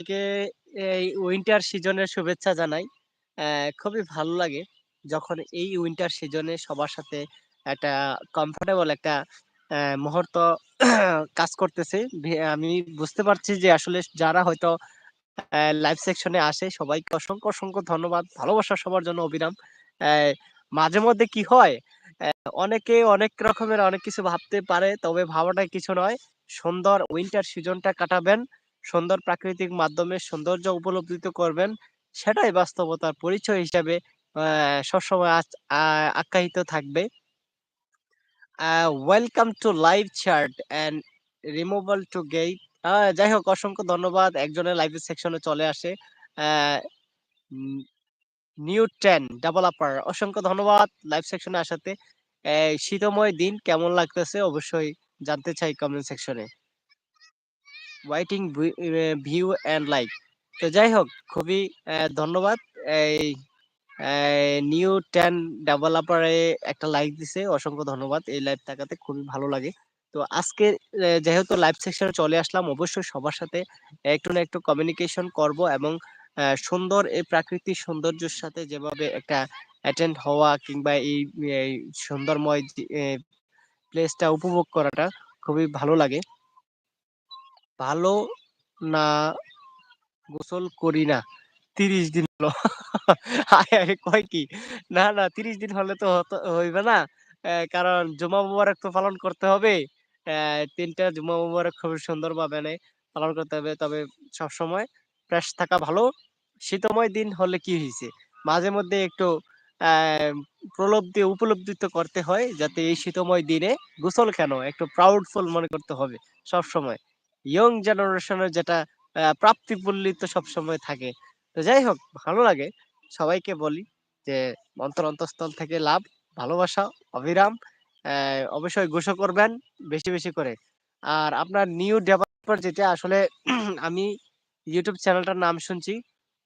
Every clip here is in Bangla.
থেকে এই উইন্টার সিজনের শুভেচ্ছা জানাই। খুবই ভালো লাগে যখন এই উইন্টার সিজনে সবার সাথে একটা কমফোর্টেবল একটা মুহূর্ত কাজ করতেছে। আমি বুঝতে পারছি যে আসলে যারা হয়তো লাইভ সেকশনে আসে সবাইকে অসংখ্য, অসংখ্য ধন্যবাদ। ভালোবাসা সবার জন্য অবিরাম। মাঝে মধ্যে কি হয়? অনেকে অনেক রকমের অনেক কিছু ভাবতে পারে। তবে ভাবাটা কিছু নয়। সুন্দর উইন্টার সিজনটা কাটাবেন। সুন্দর প্রাকৃতিক মাধ্যমে সৌন্দর্য উপলব্ধিত করবেন। সেটাই বাস্তবতার পরিচয় হিসাবে সবসময় আখ্যায়িত থাকবে। Welcome to live chart and removal to gate. যাই হোক, অসংখ্য ধন্যবাদ। একজনের লাইভ সেকশনে চলে আসে। নিউ 10 ডেভেলপার অসংখ্য ধন্যবাদ লাইভ সেকশনে আসাতে। শীতময় দিন কেমন লাগতেছে অবশ্যই জানতে চাই কমেন্ট সেকশনে। ওয়েটিং ভি ভিউ অ্যান্ড লাইক। তো যাই হোক খুবই ধন্যবাদ। এই নিউ 10 ডেভেলপারে একটা লাইক দিছে। অসংখ্য ধন্যবাদ। এই লাইভ থাকাতে খুবই ভালো লাগে। তো আজকে যেহেতু লাইভ সেকশনে চলে আসলাম, অবশ্যই সবার সাথে একটু না একটু কমিউনিকেশন করব এবং সুন্দর এই প্রাকৃতিক সৌন্দর্যের সাথে যেভাবে একটা অ্যাটেন্ড হওয়া কিংবা এই সুন্দরময় প্লেসটা উপভোগ করাটা খুবই ভালো লাগে। ভালো না গোসল করি না। ৩০ দিন হলো। কয় কি? না, না ৩০ দিন হলে তো হইবে না। কারণ জুমা মুবারক তো পালন করতে হবে। অ্যা ৩ টা জুমা মুবারক খুবই সুন্দরভাবে পালন করতে হবে। তবে সবসময় ফ্রেশ থাকা ভালো। শীতময় দিন হলে কি হয়েছে মাঝে মধ্যে একটু প্রলব্ধি উপলব্ধিত করতে হয় যাতে এই শীতময় দিনে গোসল কেন একটু প্রাউডফুল মনে করতে হবে সবসময়। ইয়ং জেনারেশন এর যেটা অ্যা প্রাপ্তিবল্লী তো সবসময় থাকে। তো যাই হোক ভালো লাগে। সবাইকে বলি যে অন্তর অন্তঃস্থল থেকে লাভ, ভালোবাসা অবিরাম। অবশ্যই গোসল করবেন বেশি, বেশি করে। আর আপনার নিউ ডেভেলপার যেটা আসলে আমি ইউটিউব চ্যানেলটার নাম শুনছি।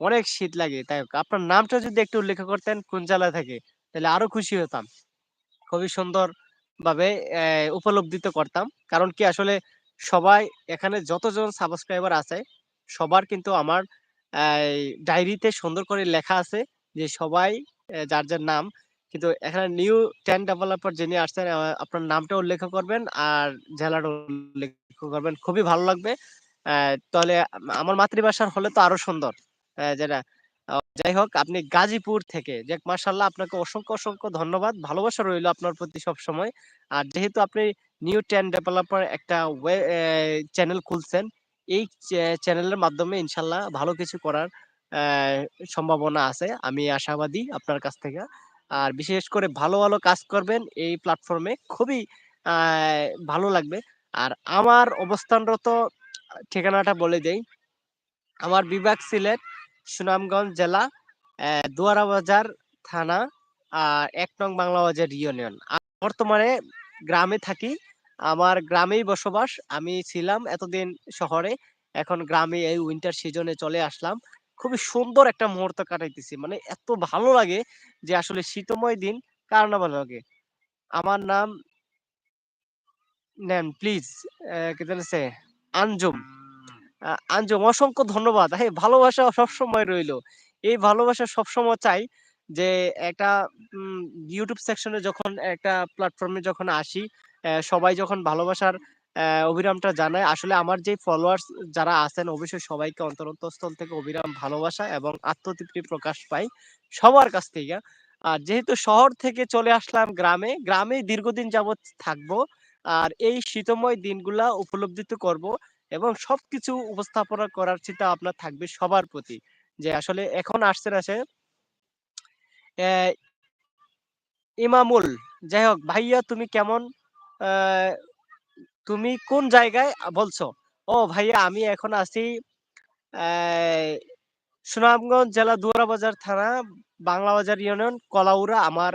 অনেক শীত লাগে। তাই হোক আপনার নামটা যদি একটু উল্লেখ করতেন কোন জেলা থেকে তাহলে আরও খুশি হতাম। খুবই সুন্দরভাবে অ্যা উপলব্ধিত করতাম। কারণ কি আসলে সবাই এখানে যতজন সাবস্ক্রাইবার আছে সবার কিন্তু আমার ডায়েরিতে সুন্দর করে লেখা আছে যে সবাই যার, যার নাম কিন্তু এখানে নিউ 10 ডেভেলপার যিনি আসছেন আপনার নামটা উল্লেখ করবেন আর জেলাটা উল্লেখ করবেন। খুবই ভালো লাগবে। তাহলে আমার মাতৃভাষার হলে তো আরও সুন্দর। যেটা যাই হোক আপনি গাজীপুর থেকে যাক মাশাআল্লাহ আপনাকে অসংখ্য, অসংখ্য ধন্যবাদ। ভালোবাসা রইল আপনার প্রতি সবসময়। আর যেহেতু আপনি নিউ 10 ডেভেলপার একটা চ্যানেল খুলছেন। এই চ্যানেলের মাধ্যমে ইনশাল্লাহ ভালো কিছু করার সম্ভাবনা আছে। আমি আশাবাদী আপনার কাছ থেকে। আর বিশেষ করে ভালো, ভালো কাজ করবেন এই প্ল্যাটফর্মে খুবই ভালো লাগবে। আর আমার অবস্থানরত ঠিকানাটা বলে দেই। আমার বিভাগ সিলেট, সুনামগঞ্জ জেলা, দুয়ারাবাজার থানা, আর এক নং বাংলা বাজার ইউনিয়ন। বর্তমানে গ্রামে থাকি। আমার গ্রামেই বসবাস। আমি ছিলাম এতদিন শহরে। এখন গ্রামে এই উইন্টার সিজনে চলে আসলাম। খুবই সুন্দর একটা মুহূর্ত কাটাইতেছি। মানে এত ভালো লাগে যে আসলে শীতময় দিন কার না ভালো লাগে? আমার নাম নেন প্লিজ। কি? আঞ্জুম। আঞ্জুম অসংখ্য ধন্যবাদ। হ্যাঁ, ভালোবাসা সবসময় রইল। এই ভালোবাসা সবসময় চাই যে একটা ইউটিউব সেকশনে যখন একটা প্ল্যাটফর্মে যখন আসি, সবাই যখন ভালোবাসার অ্যা অবিরামটা জানায়। আসলে আমার যে ফলোয়ার্স যারা আছেন অবশ্যই সবাইকে অন্তর অন্তঃস্থল থেকে অবিরাম ভালোবাসা এবং আত্মতৃপ্তি প্রকাশ পাই সবার কাছ থেকে। আর যেহেতু শহর থেকে চলে আসলাম গ্রামে, গ্রামে দীর্ঘদিন যাবৎ থাকব। আর এই শীতময় দিনগুলা উপলব্ধিত করব এবং সবকিছু উপস্থাপনা করার চিন্তা আপনার থাকবে সবার প্রতি। যে আসলে এখন আসছেন আসে ইমামুল, যাই হোক ভাইয়া তুমি কেমন? তুমি কোন জায়গায় বলছো? ও ভাইয়া আমি এখন আছি সুনামগঞ্জ জেলা দুয়ারাবাজার থানা, বাংলা বাজার ইউনিয়ন, কলাউরা আমার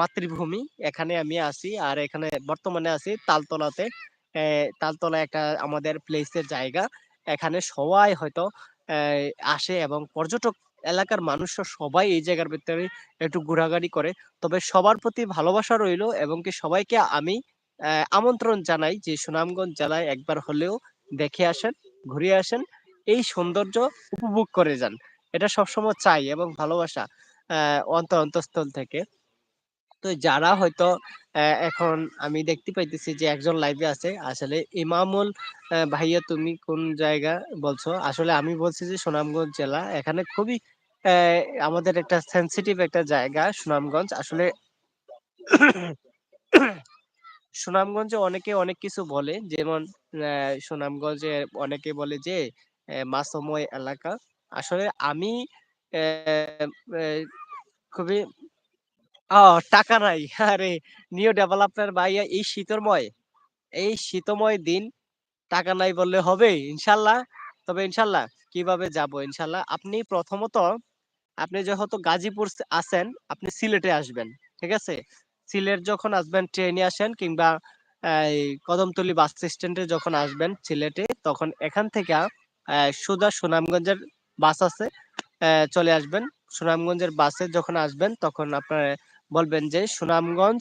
মাতৃভূমি। এখানে আমি আছি। আর এখানে বর্তমানে আছি তালতলাতে। তালতলা একটা আমাদের প্লেসের জায়গা। এখানে সবাই হয়তো আসে এবং পর্যটক এলাকার মানুষরা সবাই এই জায়গার ভিতরে একটু ঘোরাঘুরি করে। তবে সবার প্রতি ভালোবাসা রইল এবং কি সবাইকে আমি আমন্ত্রণ জানাই যে সুনামগঞ্জ জেলায় একবার হলেও দেখে আসেন, ঘুরে আসেন। এই সৌন্দর্য উপভোগ করে যান। এটা সবসময় চাই এবং ভালোবাসা আ অন্তর অন্তঃস্থল থেকে। তো যারা হয়তো এখন আমি দেখতে পাইতেছি যে একজন লাইভে আছে। আসলে ইমামুল ভাইয়া তুমি কোন জায়গা বলছো? আসলে আমি বলছি যে সুনামগঞ্জ জেলা। এখানে খুবই আমাদের একটা সেন্সিটিভ একটা জায়গা সুনামগঞ্জ। আসলে সুনামগঞ্জে অনেকে অনেক কিছু বলে। যেমন সুনামগঞ্জে অনেকে বলে যে, অ্যা মাছময় এলাকা। আসলে আমি খুবই ও টাকা নাই। আরে নিউ ডেভেলপমেন্ট ভাইয়া এই শীতময় এই শীতময় দিন টাকা নাই বললে হবে? ইনশাআল্লাহ? তবে ইনশাআল্লাহ কীভাবে যাব ইনশাআল্লাহ? আপনি প্রথমত আপনি যেহেতু গাজীপুর আছেন, আপনি সিলেটে আসবেন। ঠিক আছে? সিলেট যখন আসবেন ট্রেনে আসেন কিংবা এই কদমতলী বাস স্ট্যান্ডে যখন আসবেন সিলেটে, তখন এখান থেকে সোজা সুনামগঞ্জের বাস আছে। চলে আসবেন। সুনামগঞ্জের বাসে যখন আসবেন তখন আপনার বলবেন যে সুনামগঞ্জ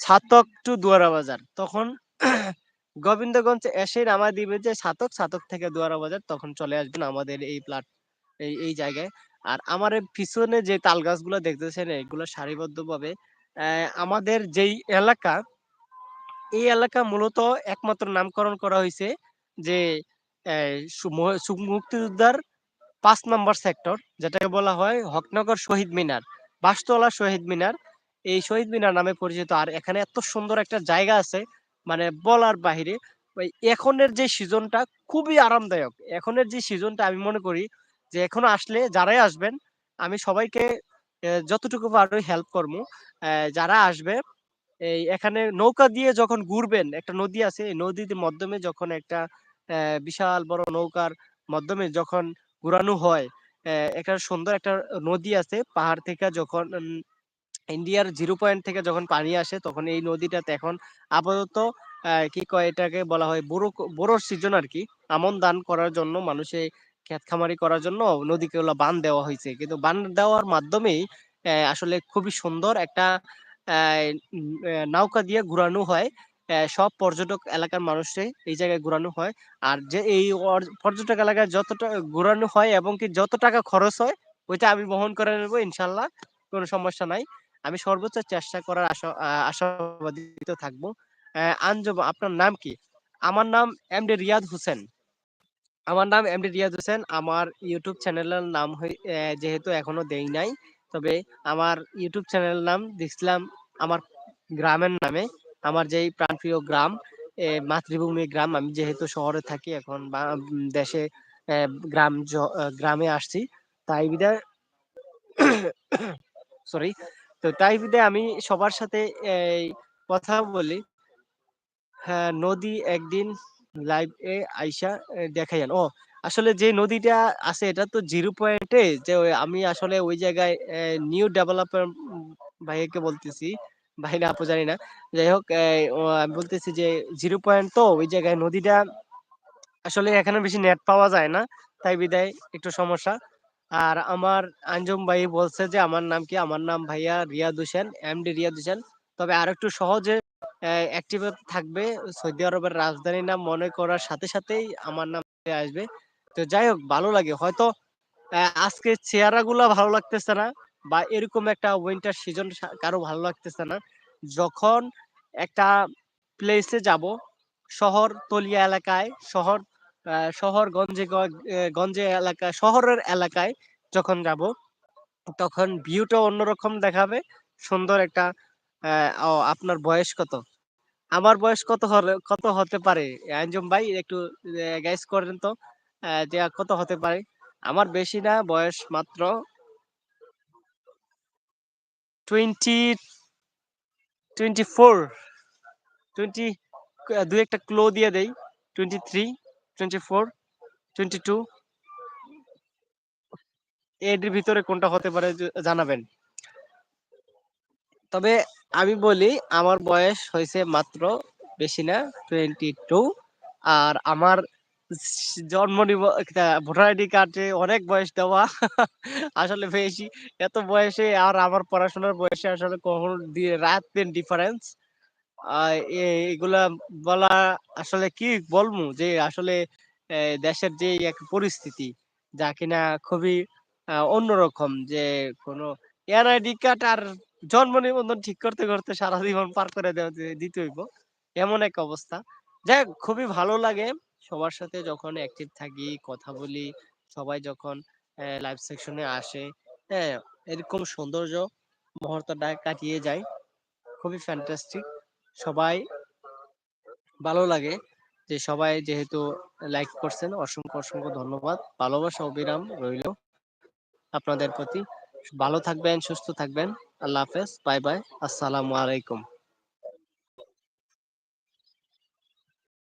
ছাতক টু দুয়ারা বাজার। তখন গোবিন্দগঞ্জ এসে নামায় দিবে যে ছাতক, ছাতক থেকে দুয়ারা বাজার। তখন চলে আসবেন আমাদের এই প্লাট এই, এই জায়গায়। আর আমার পিছনে যে তাল গাছগুলা দেখতেছেন এগুলো সারিবদ্ধভাবে আমাদের যেই এলাকা এই এলাকা মূলত একমাত্র নামকরণ করা হয়েছে যে মুক্তিযোদ্ধার পাঁচ নাম্বার সেক্টর যেটাকে বলা হয় হকনগর শহীদ মিনার, বাঁশতলা শহীদ মিনার। এই শহীদ মিনার নামে পরিচিত। আর এখানে এত সুন্দর একটা জায়গা আছে মানে বলার বাহিরে। এখনের যে সিজনটা খুবই আরামদায়ক। এখনের যে সিজনটা আমি মনে করি যে এখনও আসলে যারাই আসবেন আমি সবাইকে যতটুকু পারব হেল্প। অ্যা যারা আসবে এই এখানে নৌকা দিয়ে যখন ঘুরবেন, একটা নদী আছে। এই নদীর মাধ্যমে যখন একটা বিশাল বড় নৌকার মাধ্যমে যখন ঘুরানো হয়, একটা সুন্দর একটা নদী আছে। পাহাড় থেকে যখন ইন্ডিয়ার জিরো পয়েন্ট থেকে যখন পানি আসে, তখন এই নদীটাতে এখন আপাতত কি কয় এটাকে বলা হয় ক বোরোর সিজন আরকি। আমন ধান করার জন্য, মানুষে ক্ষেত খামারি করার জন্য নদীকে ওগুলা বান দেওয়া হয়েছে কিন্তু বান দেওয়ার মাধ্যমেই আসলে খুবই সুন্দর একটা নৌকা দিয়ে ঘুরানো হয়। সব পর্যটক এলাকার মানুষে এই জায়গায় ঘুরানো হয়। আর যে এই পর্যটক এলাকায় যতটা, ঘুরানো হয় এবং কি যত টাকা খরচ হয়, ওইটা আমি বহন করে নেব, ইনশাল্লাহ, কোনো সমস্যা নাই। আমি সর্বোচ্চ চেষ্টা করার আশা আশাবাদীত থাকব। অ্যা আঞ্জুম আপনার নাম কি? আমার নাম এমডি রিয়াদ হোসেন। আমার নাম এমডি রিয়াদ হোসেন। আমার ইউটিউব চ্যানেলের নাম যেহেতু এখনও দেই নাই। তবে আমার ইউটিউব চ্যানেলের নাম দিছিলাম আমার গ্রামের নামে। আমার যেই প্রাণপ্রিয় গ্রাম, মাতৃভূমি গ্রাম। আমি যেহেতু শহরে থাকি এখন দেশে গ্রাম গ্রামে আসছি। তাই বিদায় সরি। তো তাই বিধায় আমি সবার সাথে এই কথা বলি। হ্যাঁ, নদী একদিন লাইভ এ আইসা এ দেখাইয়েন। ও আসলে যে নদীটা আছে এটা তো জিরো পয়েন্টে যে আমি আসলে ওই জায়গায় নিউ ডেভেলপার উম ভাইয়াকে বলতেছি। ভাই না আপু জানি না। যাই হোক আমি বলতেছি যে জিরো পয়েন্ট তো ওই জায়গায় নদীটা আসলে এখানে বেশি নেট পাওয়া যায় না। তাই বিধায় একটু সমস্যা। আর আমার আঞ্জুম ভাই বলছে যে আমার নাম কি? আমার নাম ভাইয়া রিয়াদ হোসেন, এমডি রিয়াদ হোসেন। তবে আরেকটু সহজে অ্যাক্টিভ থাকবে সৌদি আরবের রাজধানীর নাম মনে করার সাথে সাথেই আমার নাম আসবে। তো যাই হোক ভালো লাগে। হয়তো আজকে চেহারাগুলা ভালো লাগতেছে না বা এরকম একটা উইন্টার সিজন কারও ভালো লাগতেছে না। যখন একটা প্লেসে যাব, শহর তলিয়া এলাকায়, শহর শহর গঞ্জে গঞ্জে এলাকায়, শহরের এলাকায় যখন যাব তখন ভিউটা অন্যরকম দেখাবে। সুন্দর একটা আপনার বয়স কত? আমার বয়স কত কত হতে পারে? আঞ্জুম ভাই একটু অ্যা গেস করেন তো। যে কত হতে পারে? আমার বেশি না বয়স মাত্র 20 24 20 ক ২ একটা ক্লো দিয়ে দেই। 23, 24, 22 এদের ভিতরে কোনটা হতে পারে জানাবেন। তবে আমি বলি, আমার বয়স হয়েছে মাত্র বেশি না 22 আর আমার জন্ম ভোটার আইডি কার্ডে অনেক বয়স দেওয়া। আসলে বেশি এত বয়সে আর আমার পড়াশোনার বয়সে আসলে কখনো দিয়ে রাত-দিন ডিফারেন্স। এগুলা বলা আসলে কি বলব যে আসলে দেশের যে এক পরিস্থিতি, যা কিনা খুবই অন্যরকম যে কোনো এনআইডি কার্ড আর জন্ম নিবন্ধন ঠিক করতে, করতে সারা জীবন পার করে দেওয়া দিতে হইব। এমন এক অবস্থা। যাই খুবই ভালো লাগে সবার সাথে যখন অ্যাক্টিভ থাকি, কথা বলি। সবাই যখন লাইভ সেকশনে আসে, হ্যাঁ? এরকম সৌন্দর্য মুহূর্তটা কাটিয়ে যায়। খুবই ফ্যান্টাস্টিক। সবাই ভালো লাগে যে সবাই যেহেতু লাইক করছেন অসংখ্য, অসংখ্য ধন্যবাদ। ভালোবাসা অবিরাম রইল আপনাদের প্রতি। ভালো থাকবেন, সুস্থ থাকবেন। আল্লাহ হাফেজ। Bye, bye. আসসালামু আলাইকুম।